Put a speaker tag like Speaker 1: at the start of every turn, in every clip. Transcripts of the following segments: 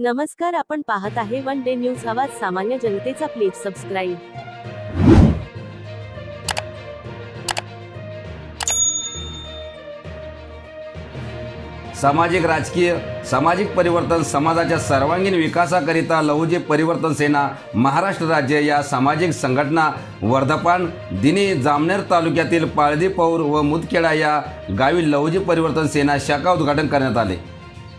Speaker 1: नमस्कार आपण पाहत आहे वन डे न्यूज आवाज सामान्य जनतेचा प्लीज सबस्क्राईब
Speaker 2: सामाजिक राजकीय सामाजिक परिवर्तन समाजाच्या सर्वांगीण विकासाकरिता लहुजी परिवर्तन सेना महाराष्ट्र राज्य या सामाजिक संघटना वर्धपान दिनी जामनेर तालुक्यातील पाळदी पौर व मुदखेडा या गावी लहुजी परिवर्तन सेना शाखा उद्घाटन करण्यात आले.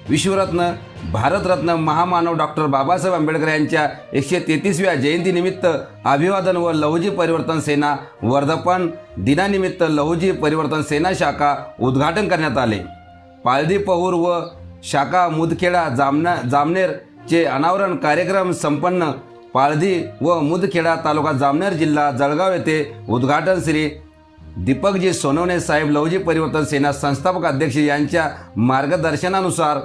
Speaker 2: विश्वरत्न भारतरत्न महामानव डॉक्टर बाबासाहेब आंबेडकर यांच्या एकशे तेहतीसव्या जयंतीनिमित्त अभिवादन व लहुजी परिवर्तन सेना वर्धापन दिनानिमित्त लहुजी परिवर्तन सेना शाखा उद्घाटन करण्यात आले. पाळदी पहूर व शाखा मुदखेडा जामना जामनेरचे अनावरण कार्यक्रम संपन्न पाळदी व मुदखेडा तालुका जामनेर जिल्हा जळगाव येथे उद्घाटन श्री दीपकजी सोनवणे साहेब लवजी परिवर्तन सेना संस्थापक अध्यक्ष यांच्या मार्गदर्शनानुसार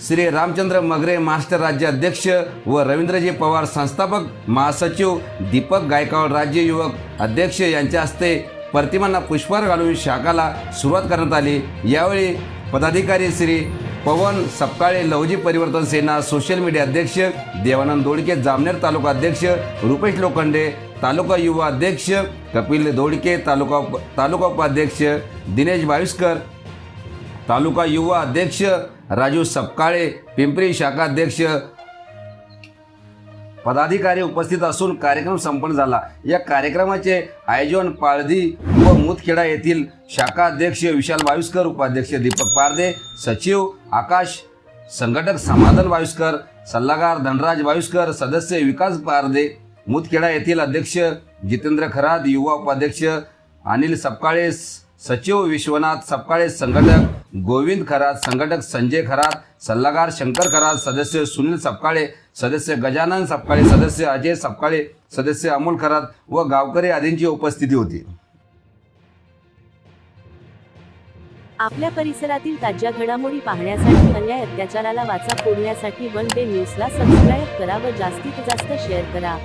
Speaker 2: श्री रामचंद्र मगरे महाराष्ट्र राज्य अध्यक्ष व रवींद्रजी पवार संस्थापक महासचिव दीपक गायकवाड राज्य युवक अध्यक्ष यांच्या हस्ते प्रतिमांना पुष्पहार घालून शाखाला सुरुवात करण्यात आली. यावेळी पदाधिकारी श्री पवन सपकाळे लवजी परिवर्तन सेना सोशल मीडिया अध्यक्ष देवानंद दोडके जामनेर तालुका अध्यक्ष रुपेश लोखंडे तालुका युवा अध्यक्ष कपिल दोडके तालुका तालुका उपाध्यक्ष दिनेश बाविस्कर तालुका युवा अध्यक्ष राजू सपकाळे पिंपरी शाखाध्यक्ष. पदाधिकारी उपस्थित असून कार्यक्रम संपन्न झाला. या कार्यक्रमाचे आयोजन पाळधी व मुतखेडा येथील शाखाध्यक्ष विशाल बाविस्कर उपाध्यक्ष दीपक पारदे सचिव आकाश संघटक समाधान बाविस्कर सल्लागार धनराज बाविस्कर सदस्य विकास पारदे मुतखेडा येथील अध्यक्ष जितेंद्र खरात युवा उपाध्यक्ष अनिल सपकाळे सचिव विश्वनाथ सपकाळे संघटक गोविंद खरात संघटक संजय खरात सल्लागार शंकर खरात सदस्य सुनील सपकाळे सदस्य गजानन सपकाळे सदस्य अजय सपकाळे सदस्य अमोल खरात व गावकरी आदींची उपस्थिती होती.
Speaker 1: आपल्या परिसरातील ताज्या घडामोडी पाहण्यासाठी अन्याय अत्याचाराला वाचा फोडण्यासाठी वन डे न्यूजला सबस्क्राईब करा व जास्तीत जास्त शेअर करा.